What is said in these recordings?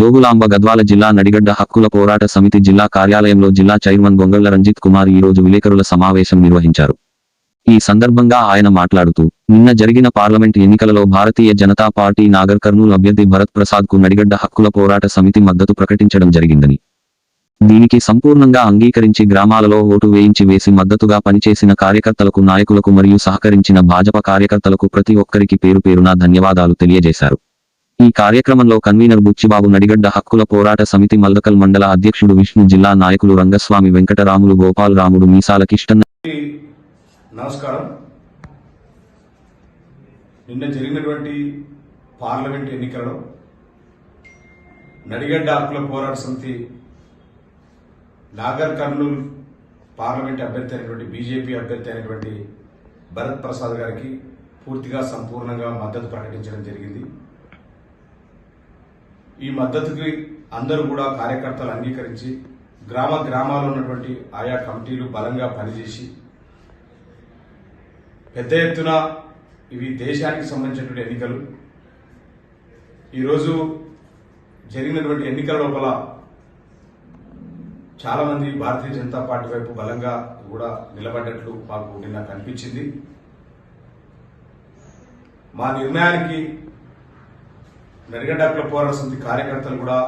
జోగులాంబ గద్వాల జిల్లా నడిగడ్డ హక్కుల పోరాట సమితి జిల్లా కార్యాలయంలో జిల్లా చైర్మన్ గొంగళ్ళ రంజిత్ కుమార్ ఈ రోజు విలేకరుల సమావేశం నిర్వహించారు. ఈ సందర్భంగా ఆయన మాట్లాడుతూ నిన్న జరిగిన పార్లమెంట్ ఎన్నికలలో భారతీయ జనతా పార్టీ నాగర్ కర్నూల్ అభ్యర్థి భరత్ ప్రసాద్కు నడిగడ్డ హక్కుల పోరాట సమితి మద్దతు ప్రకటించడం జరిగిందని. దీనికి సంపూర్ణంగా అంగీకరించి గ్రామాలలో ఓటు వేయించి వేసి మద్దతుగా పనిచేసిన కార్యకర్తలకు నాయకులకు మరియు సహకరించిన భాజపా కార్యకర్తలకు ప్రతి ఒక్కరికి పేరు పేరున ధన్యవాదాలు తెలియజేశారు. ఈ కార్యక్రమంలో కన్వీనర్ బుచ్చిబాబు నడిగడ్డ హక్కుల పోరాట సమితి మల్దకల్ మండల అధ్యక్షుడు విష్ణు జిల్లా నాయకులు రంగస్వామి వెంకటరాములు గోపాల్ రాముడు మీసాల కిష్టన్న నమస్కారం. నిన్న జరిగినటువంటి పార్లమెంట్ ఎన్నికలలో నడిగడ్డ హక్కుల పోరాట సమితి నాగర్ కర్నూల్ పార్లమెంట్ అభ్యర్థి అయినటువంటి బీజేపీ అభ్యర్థి అయినటువంటి భరత్ ప్రసాద్ గారికి పూర్తిగా సంపూర్ణంగా మద్దతు ప్రకటించడం జరిగింది. ఈ మద్దతుకి అందరూ కూడా కార్యకర్తలు అంగీకరించి గ్రామ గ్రామాల్లో ఉన్నటువంటి ఆయా కమిటీలు బలంగా పనిచేసి పెద్ద ఎత్తున ఇవి దేశానికి సంబంధించినటువంటి ఎన్నికలు. ఈరోజు జరిగినటువంటి ఎన్నికల లోపల చాలామంది భారతీయ జనతా పార్టీ వైపు బలంగా కూడా నిలబడ్డట్లు మాకు నిన్న కనిపించింది. మా నిర్ణయానికి మెరుగడాకుల పోరాట సమితి కార్యకర్తలు కూడా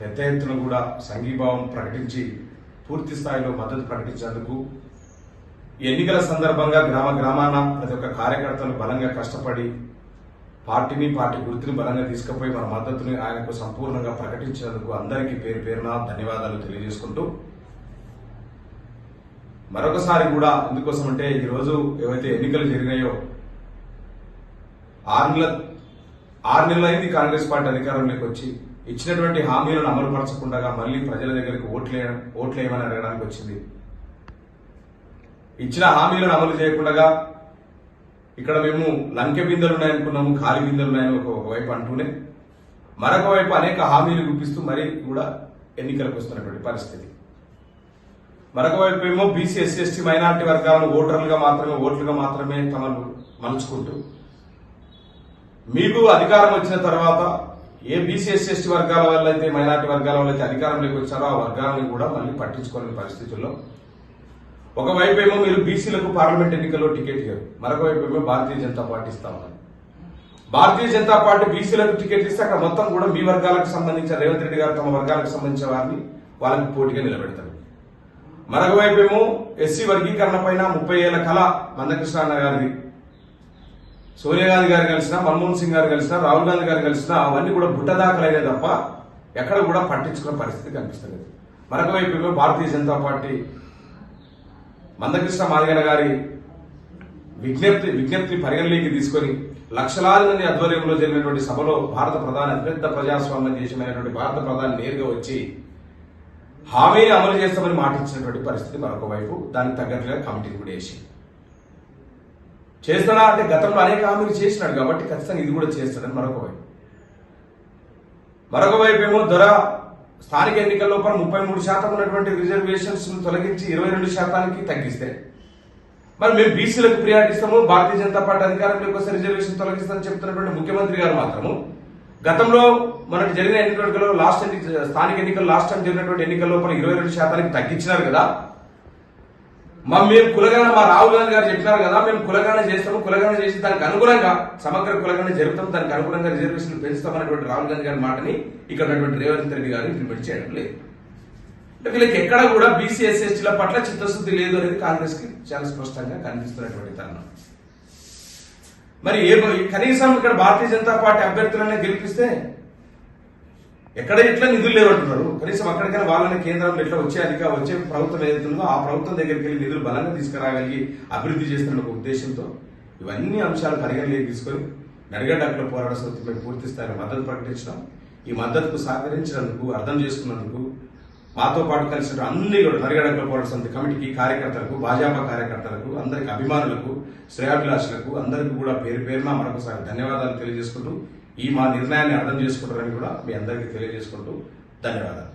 పెద్ద ఎత్తున కూడా సంఘీభావం ప్రకటించి పూర్తి స్థాయిలో మద్దతు ప్రకటించేందుకు ఈ ఎన్నికల సందర్భంగా గ్రామ గ్రామాన ప్రతి ఒక్క కార్యకర్తలు బలంగా కష్టపడి పార్టీని పార్టీ గుర్తుని బలంగా తీసుకుపోయి మన మద్దతుని ఆయనకు సంపూర్ణంగా ప్రకటించినందుకు అందరికీ పేరు పేరున ధన్యవాదాలు తెలియజేసుకుంటూ మరొకసారి కూడా ఎందుకోసం అంటే ఈరోజు ఏవైతే ఎన్నికలు జరిగినాయో ఆంగ్ల ఆరు నెలలు అయింది కాంగ్రెస్ పార్టీ అధికారంలోకి వచ్చి. ఇచ్చినటువంటి హామీలను అమలుపరచకుండా మళ్ళీ ప్రజల దగ్గరికి ఓట్లే ఓట్లేయమని అడగడానికి వచ్చింది. ఇచ్చిన హామీలను అమలు చేయకుండా ఇక్కడ మేము లంకె బిందెలు ఉన్నాయనుకున్నాము ఖాళీ బిందెలు ఉన్నాయని ఒక వైపు అంటూనే. మరొక వైపు అనేక హామీలు గుప్పిస్తూ మరీ కూడా ఎన్నికలకు వస్తున్నటువంటి పరిస్థితి. మరొక వైపు ఏమో బీసీ ఎస్సీ ఎస్టీ మైనార్టీ వర్గాలను ఓటర్లుగా మాత్రమే ఓట్లుగా మాత్రమే తమను మలుచుకుంటూ మీకు అధికారం వచ్చిన తర్వాత ఏ బీసీ ఎస్సీ ఎస్టీ వర్గాల వల్ల అయితే మైనార్టీ వర్గాల వల్ల అయితే అధికారంలోకి వచ్చారో ఆ వర్గాలను కూడా మళ్ళీ పట్టించుకోలేని పరిస్థితుల్లో. ఒకవైపు ఏమో మీరు బీసీలకు పార్లమెంట్ ఎన్నికల్లో టికెట్ ఇవ్వరు మరొక వైపు ఏమో భారతీయ జనతా పార్టీ ఇస్తా ఉన్నారు. భారతీయ జనతా పార్టీ బీసీలకు టికెట్ ఇస్తే అక్కడ మొత్తం కూడా మీ వర్గాలకు సంబంధించిన రేవంత్ రెడ్డి గారు తమ వర్గాలకు సంబంధించిన వారిని వాళ్ళకి పోటీగా నిలబెడతారు. మరొక వైపు ఏమో ఎస్సీ వర్గీకరణ పైన ముప్పై ఏళ్ళ కళ మందకృష్ణ గారిది. సోనియా గాంధీ గారు కలిసినా మన్మోహన్ సింగ్ గారు కలిసినా రాహుల్ గాంధీ గారు కలిసినా అవన్నీ కూడా బుట్టదాఖలైన తప్ప ఎక్కడ కూడా పట్టించుకున్న పరిస్థితి కనిపిస్తలేదు. మరొక వైపు భారతీయ జనతా పార్టీ మందకృష్ణ మాదిగన గారి విజ్ఞప్తి విజ్ఞప్తిని పరిగణలోకి తీసుకొని లక్షలాది మంది ఆధ్వర్యంలో జరిగినటువంటి సభలో భారత ప్రధాని అతిపెద్ద ప్రజాస్వామ్య దేశమైనటువంటి భారత ప్రధాని నేరుగా వచ్చి హామీని అమలు చేస్తామని మాట ఇచ్చినటువంటి పరిస్థితి మరొక వైపు దానికి తగ్గట్టుగా కమిటీని కూడా వేసింది. చేస్తాడా అంటే గతంలో అనేక హామీలు చేసినాడు కాబట్టి ఖచ్చితంగా ఇది కూడా చేస్తాడని మరొక వైపు. మరొక వైపు ఏమో ధర స్థానిక ఎన్నికల లోపల ముప్పై మూడు శాతం ఉన్నటువంటి రిజర్వేషన్స్ తొలగించి ఇరవై రెండు శాతానికి తగ్గిస్తే. మరి మేము బీసీలకు ప్రియారిటీ భారతీయ జనతా పార్టీ అధికారంలోకి వస్తే రిజర్వేషన్ తొలగిస్తామని చెప్తున్నటువంటి ముఖ్యమంత్రి గారు మాత్రము గతంలో మనకు జరిగిన ఎన్నికలలో లాస్ట్ ఎన్నిక స్థానిక ఎన్నికలు లాస్ట్ టైం జరిగినటువంటి ఎన్నికల లోపల ఇరవై రెండు శాతానికి తగ్గించినారు కదా మా మేము కులగణ మా రాహుల్ గాంధీ గారు చెప్పినారు కదా మేము కులగణ చేస్తాము కులగణ చేసి దానికి అనుగుణంగా సమగ్ర కులగణ జరుపుతాం దానికి అనుగుణంగా రిజర్వేషన్లు పెంచుతామన్నటువంటి రాహుల్ గాంధీ గారి మాటని ఇక్కడ ఉన్నటువంటి రేవంత్ రెడ్డి గారు ఇంప్లిమెంట్ చేయడం లేదు. వీళ్ళకి ఎక్కడ కూడా బీసీ పట్ల చిత్తశుద్ధి లేదు అనేది కాంగ్రెస్కి చాలా స్పష్టంగా కనిపిస్తున్నటువంటి తరుణం. మరి ఏ కనీసం ఇక్కడ భారతీయ జనతా పార్టీ అభ్యర్థులనే గెలిపిస్తే ఎక్కడ ఎట్లా నిధులు లేవంటున్నారు? కనీసం అక్కడికైనా వాళ్ళని కేంద్రంలో ఎట్లా వచ్చే అధిక వచ్చే ప్రభుత్వం ఏదైతుందో ఆ ప్రభుత్వం దగ్గరికి వెళ్ళి నిధులు బలంగా తీసుకురాగలిగి అభివృద్ధి చేస్తున్న ఒక ఉద్దేశంతో ఇవన్నీ అంశాలు పరిగణలోకి తీసుకొని నడిగడ్డ పోరాట సమితిపై పూర్తి స్థాయిలో మద్దతు ప్రకటించడం ఈ మద్దతుకు సహకరించినందుకు అర్థం చేసుకున్నందుకు మాతో పాటు కలిసిన అన్ని కూడా నరిగడకల పోరాట సమితి కమిటీకి కార్యకర్తలకు భాజపా కార్యకర్తలకు అందరికి అభిమానులకు శ్రేయాభిలాషులకు అందరికీ కూడా పేరు పేరున మరొకసారి ధన్యవాదాలు తెలియజేసుకుంటూ ఈ మా నిర్ణయాన్ని అర్థం చేసుకుంటారని కూడా మీ అందరికీ తెలియజేసుకుంటూ ధన్యవాదాలు.